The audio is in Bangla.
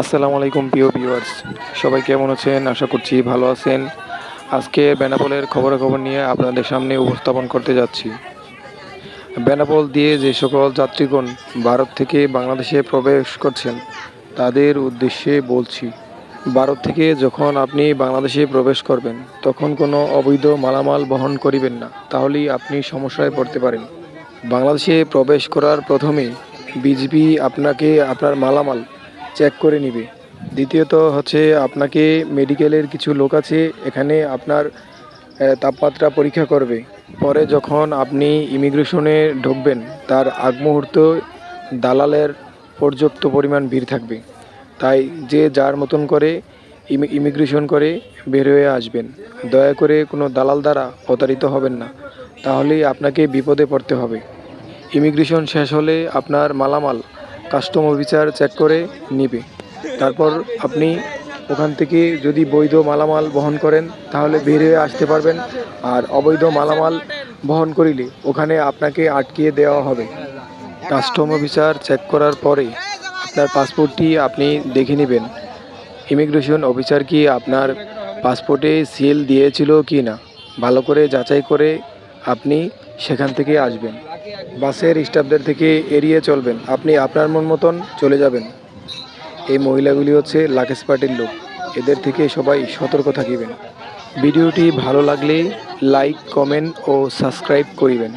আসসালামু আলাইকুম, প্রিয় ভিউয়ার্স সবাই কেমন আছেন? আশা করছি ভালো আছেন। আজকে বেনাপোলের খবরাখবর নিয়ে আপনাদের সামনে উপস্থাপন করতে যাচ্ছি। বেনাপোল দিয়ে যে সকল যাত্রীগণ ভারত থেকে বাংলাদেশে প্রবেশ করছেন, তাদের উদ্দেশ্যে বলছি, ভারত থেকে যখন আপনি বাংলাদেশে প্রবেশ করবেন, তখন কোনো অবৈধ মালামাল বহন করিবেন না, তাহলেই আপনি সমস্যায় পড়তে পারেন। বাংলাদেশে প্রবেশ করার প্রথমেই বিজিবি আপনাকে আপনার মালামাল চেক করে নিবে। দ্বিতীয়ত হচ্ছে আপনাকে মেডিকেলের কিছু লোক আছে, এখানে আপনার তাপমাত্রা পরীক্ষা করবে। পরে যখন আপনি ইমিগ্রেশনে ঢুকবেন, তার আগ মুহূর্ত দালালের পর্যাপ্ত পরিমাণ ভিড় থাকবে। তাই যে যার মতন করে ইমি- ইমিগ্রেশন করে বের হয়ে আসবেন। দয়া করে কোনো দালাল দ্বারা প্রতারিত হবেন না। তাহলেই আপনাকে বিপদে পড়তে হবে। ইমিগ্রেশন শেষ হলে আপনার মালামাল কাস্টম অফিসার চেক করে নিবে। তারপর আপনি ওখান থেকে যদি বৈধ মালামাল বহন করেন, তাহলে বের হয়ে আসতে পারবেন আর অবৈধ মালামাল বহন করিলে ওখানে আপনাকে আটকিয়ে দেওয়া হবে। কাস্টম অফিসার চেক করার পরে আপনার পাসপোর্টটি আপনি দেখে নেবেন। ইমিগ্রেশন অফিসার কি আপনার পাসপোর্টে সিল দিয়েছিল কি না ভালো করে যাচাই করে আপনি সেখান থেকে আসবেন। বাসের স্টাফদের থেকে এড়িয়ে চলবেন। আপনি আপনার মন মতন চলে যাবেন। এই মহিলাগুলি হচ্ছে লাকেশ পার্টির লোক। এদের থেকে সবাই সতর্ক থাকিবেন। ভিডিওটি ভালো লাগলে লাইক, কমেন্ট ও সাবস্ক্রাইব করিবেন।